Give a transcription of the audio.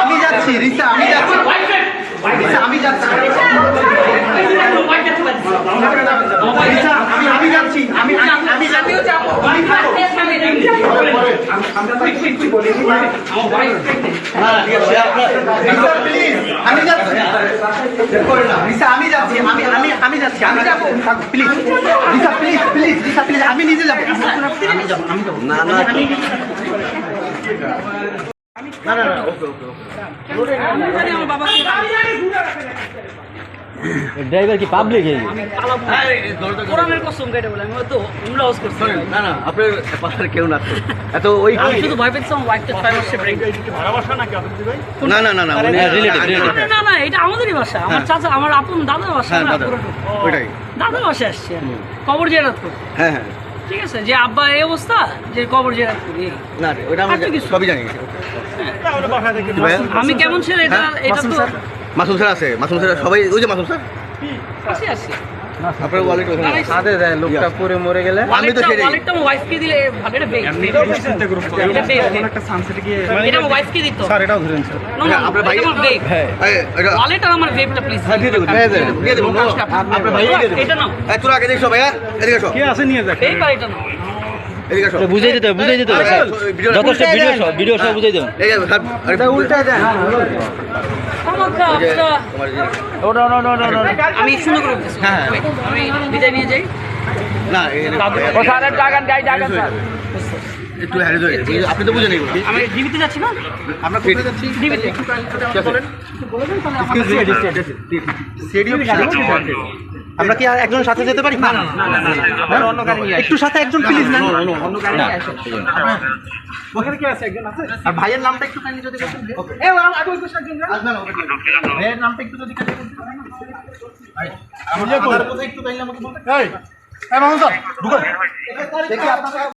আমি যাচ্ছি রিসা আমি যাচ্ছি রিসা আমি যাচ্ছি আমি আমি যাচ্ছি আমি আমি আমি যাচ্ছি আমি আমি যাচ্ছি রিসা আমি আমি আমি আমি যাচ্ছি আমি যাব। Please Risa please please Risa please আমি নিজে যাব। আমি যাব আমি যাব না না না না ওকে ওকে ওকে। ড্রাইভার কি পাবলিক এই কোরআনের কসম কেটে বলে আমি হয়তো উমরা হাউস করছি। না না আপনার পাশে কেউ না এত ওই আমি শুধু ভয় পেয়েছি ওয়াইফটা ছয় মাসে ব্রেক না না না না উনি হ্যাঁ, relative, relative। না না এটা আমাদেরই বাসা। আমার চাচা আমার আপন দাদার বাসা হ্যাঁ না দাদা। ওইটাই। দাদার বাসা আসছি কবর জেরাত হ্যাঁ হ্যাঁ। ঠিক আছে যে আব্বা এই অবস্থা যে কবর জেরাত করি না তো কিছু। সবই জানি। আমি কেমন ছেলে এটা হ্যাঁ, এটা তো মাসুম স্যার আছে মাসুম স্যার সবাই ওই যে মাসুম স্যার। আসি আসি আপনার ওয়ালেট ওখানে সাথে দেয় লোকটা পরে মরে গেলে। আমি তো সেটাই। ওয়ালেটটা আমার ওয়াইফকে দিলে ভালো এটা বেগ এটা বেগ এটা আমার ওয়াইফকে দিত। স্যার এটাও ধরেন স্যার। হ্যাঁ, আপনার ভাই- আমার বেগ এই, এটা- ওয়ালেট আর আমার বেগটা প্লিজ হ্যাঁ, দিয়ে দেবো, দিয়ে দেবো, দিয়ে দেবো। আপনার ভাইকে এটা নাও। তোরা আগে দেখছ ভাইয়া এদিকে এসো এই পার এটা নাও। এদিকে এসো বুঝাই দিতে বুঝাই দিতে যথেষ্ট ভিডিও সব ভিডিও সব বুঝাই দেবেন। উল্টা আমি করে হ্যাঁ, আমি বিদায় নিয়ে যাই। না, ও গাই স্যার। একটু হয়ে আপনি তো বুঝেন এগুলো। আমি ডিবিতে যাচ্ছি না? আমরা কোথায় যাচ্ছি? ডিবিতে। আমরা কি আর একজন সাথে যেতে পারি না না একটু সাথে একজন প্লিজ না অন্য গাড়ি ওখানে কি আছে একজন আছে আর ভাইয়ের নামটা একটু কাইন্ডলি যদি বলতেন এ ও আগে ওই পাশে একজন না ভাইয়ের নামটা একটু যদি কাইন্ডলি বলতেন ভাই আমার কথা একটু কাইন্ডলি আমাকে বলতে এই এই মামুন স্যার ঢুকুন দেখি আপনারা